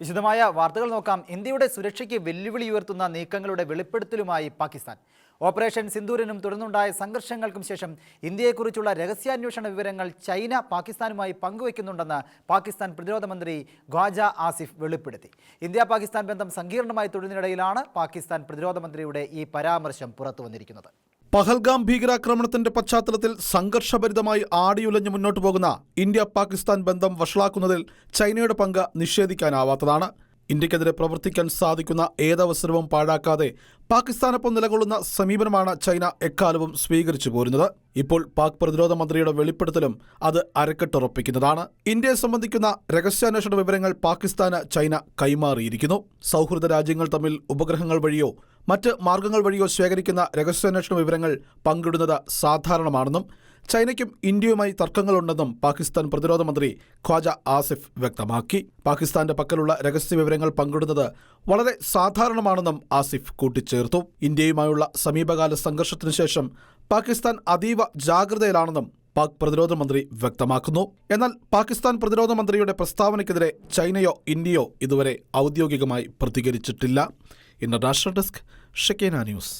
വിശദമായ വാർത്തകൾ നോക്കാം. ഇന്ത്യയുടെ സുരക്ഷയ്ക്ക് വെല്ലുവിളി ഉയർത്തുന്ന നീക്കങ്ങളുടെ വെളിപ്പെടുത്തലുമായി പാകിസ്ഥാൻ. ഓപ്പറേഷൻ സിന്ദൂരിനും തുടർന്നുണ്ടായ സംഘർഷങ്ങൾക്കും ശേഷം ഇന്ത്യയെക്കുറിച്ചുള്ള രഹസ്യാന്വേഷണ വിവരങ്ങൾ ചൈന പാകിസ്ഥാനുമായി പങ്കുവയ്ക്കുന്നുണ്ടെന്ന് പാകിസ്ഥാൻ പ്രതിരോധ മന്ത്രി ഖ്വാജ ആസിഫ് വെളിപ്പെടുത്തി. ഇന്ത്യ പാകിസ്ഥാൻ ബന്ധം സങ്കീർണമായി തുടരുന്നതിനിടയിലാണ് പാകിസ്ഥാൻ പ്രതിരോധ മന്ത്രിയുടെ ഈ പരാമർശം പുറത്തു വന്നിരിക്കുന്നത്. പഹൽഗാം ഭീകരാക്രമണത്തിന്റെ പശ്ചാത്തലത്തിൽ സംഘർഷഭരിതമായി ആടിയുലഞ്ഞ് മുന്നോട്ടു പോകുന്ന ഇന്ത്യ പാകിസ്ഥാൻ ബന്ധം വഷളാക്കുന്നതിൽ ചൈനയുടെ പങ്ക് നിഷേധിക്കാനാവാത്തതാണ്. ഇന്ത്യക്കെതിരെ പ്രവർത്തിക്കാൻ സാധിക്കുന്ന ഏതവസരവും പാഴാക്കാതെ പാകിസ്ഥാനൊപ്പം നിലകൊള്ളുന്ന സമീപനമാണ് ചൈന എക്കാലവും സ്വീകരിച്ചു പോരുന്നത്. ഇപ്പോൾ പാക് പ്രതിരോധ മന്ത്രിയുടെ വെളിപ്പെടുത്തലും അത് അരക്കെട്ടുറപ്പിക്കുന്നതാണ്. ഇന്ത്യയെ സംബന്ധിക്കുന്ന രഹസ്യാന്വേഷണ വിവരങ്ങൾ പാകിസ്ഥാന് ചൈന കൈമാറിയിരിക്കുന്നു. സൗഹൃദ രാജ്യങ്ങൾ തമ്മിൽ ഉപഗ്രഹങ്ങൾ വഴിയോ മറ്റ് മാർഗങ്ങൾ വഴിയോ ശേഖരിക്കുന്ന രഹസ്യാന്വേഷണ വിവരങ്ങൾ പങ്കിടുന്നത് സാധാരണമാണെന്നും ചൈനയ്ക്കും ഇന്ത്യയുമായി തർക്കങ്ങളുണ്ടെന്നും പാകിസ്ഥാൻ പ്രതിരോധ മന്ത്രി ഖ്വാജ ആസിഫ് വ്യക്തമാക്കി. പാകിസ്ഥാന്റെ പക്കലുള്ള രഹസ്യ വിവരങ്ങൾ പങ്കിടുന്നത് വളരെ സാധാരണമാണെന്നും ആസിഫ് കൂട്ടിച്ചേർത്തു. ഇന്ത്യയുമായുള്ള സമീപകാല സംഘർഷത്തിനു ശേഷം പാകിസ്ഥാൻ അതീവ ജാഗ്രതയിലാണെന്നും പാക് പ്രതിരോധ മന്ത്രി വ്യക്തമാക്കുന്നു. എന്നാൽ പാകിസ്ഥാൻ പ്രതിരോധ മന്ത്രിയുടെ പ്രസ്താവനയ്ക്കെതിരെ ചൈനയോ ഇന്ത്യയോ ഇതുവരെ ഔദ്യോഗികമായി പ്രതികരിച്ചിട്ടില്ല. International desk ഷെക്കേന news